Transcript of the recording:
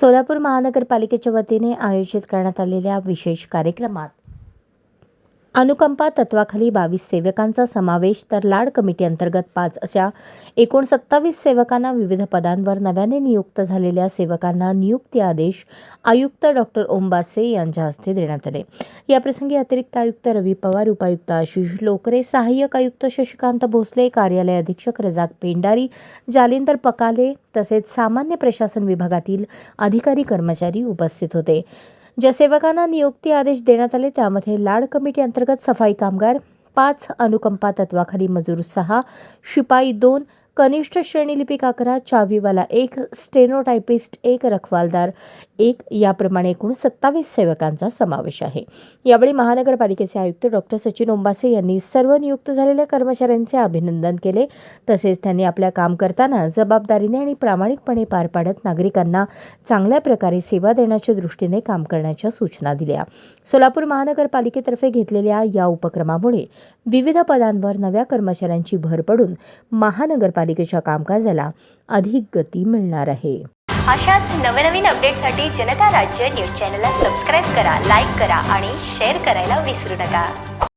सोलापूर महानगरपालिकेच्या वतीने आयोजित करण्यात आलेल्या विशेष कार्यक्रमात अनुकंपा तत्वाखाली बावीस सेवकांचा समावेश तर लाड कमिटी अंतर्गत पाच अशा एकूण सत्तावीस सेवकांना विविध पदांवर नव्याने नियुक्त झालेल्या सेवकांना नियुक्ती आदेश आयुक्त डॉक्टर ओम बासे यांच्या हस्ते देण्यात आले. याप्रसंगी अतिरिक्त आयुक्त रवी पवार उपायुक्त आशिष लोकरे सहाय्यक आयुक्त शशिकांत भोसले कार्यालय अधीक्षक रजाक पेंडारी जालिंदर पकाले तसेच सामान्य प्रशासन विभागातील अधिकारी कर्मचारी उपस्थित होते. ज्या सेवकांना नियुक्ती आदेश देण्यात आले त्यामध्ये लाड कमिटी अंतर्गत सफाई कामगार पाच अनुकंपा तत्वाखाली मजूर सहा शिपाई दोन कनिष्ठ श्रेणी लिपिक अकरा चावीवाला एक स्टेनोटायपिस्ट एक रखवालदार एक याप्रमाणे एकूण सत्तावीस सेवकांचा समावेश आहे. यावेळी महानगरपालिकेचे आयुक्त डॉक्टर सचिन ओंबासे यांनी सर्व नियुक्त झालेल्या कर्मचाऱ्यांचे अभिनंदन केले. तसेच त्यांनी आपल्या काम करताना जबाबदारीने आणि प्रामाणिकपणे पार पाडत नागरिकांना चांगल्या प्रकारे सेवा देण्याच्या दृष्टीने काम करण्याच्या सूचना दिल्या. सोलापूर महानगरपालिकेतर्फे घेतलेल्या या उपक्रमामुळे विविध पदांवर नव्या कर्मचाऱ्यांची भर पडून महानगरपालिकेच्या कामकाजाला अधिक गती मिळणार आहे. अशाच नवनवीन अपडेटसाठी जनता राज्य न्यूज चॅनलला सबस्क्राईब करा लाईक करा आणि शेअर करायला विसरू नका.